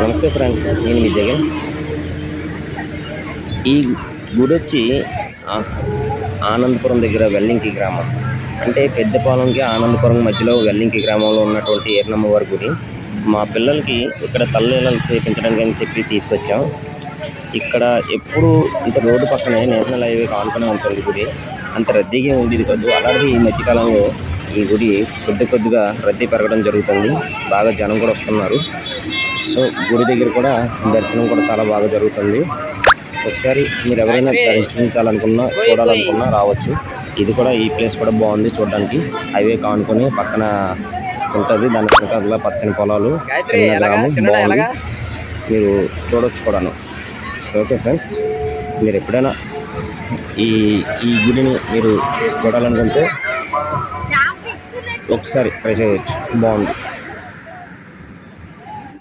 నమస్తే ఫ్రెండ్స్ నేను మీ జగన్. ఈ గుడి వచ్చి ఆనందపురం దగ్గర వెల్లింకి గ్రామం. అంటే పెద్దపాలెంకి ఆనందపురం మధ్యలో వెల్లింకి గ్రామంలో ఉన్నటువంటి ఏర్నమ్మ వారి గుడి. మా పిల్లలకి ఇక్కడ తల్లిలను చేపించడానికి అని చెప్పి తీసుకొచ్చాం. ఇక్కడ ఎప్పుడు ఇంత రోడ్డు పక్కనే నేషనల్ హైవే ఆనుకునే ఉంటుంది గుడి. అంత రద్దీగా ఉండేది కాదు. అలాంటిది ఈ మధ్యకాలంలో ఈ గుడి కొద్ది కొద్దిగా రద్దీ పెరగడం జరుగుతుంది. బాగా జనం కూడా వస్తున్నారు. సో గుడి దగ్గర కూడా దర్శనం కూడా చాలా బాగా జరుగుతుంది. ఒకసారి మీరు ఎవరైనా దర్శించాలనుకున్నా చూడాలనుకున్నా రావచ్చు. ఇది కూడా ఈ ప్లేస్ కూడా బాగుంది చూడడానికి. హైవే కానుకొని పక్కన ఉంటుంది. దాని వెనకాల పచ్చని పొలాలు చిన్న గ్రామం బాగుంది. మీరు చూడొచ్చు కూడాను. ఓకే ఫ్రెండ్స్ మీరు ఎప్పుడైనా ఈ ఈ గుడిని మీరు చూడాలనుకుంటే ఒకసారి ట్రై చేయవచ్చు బాగుంది.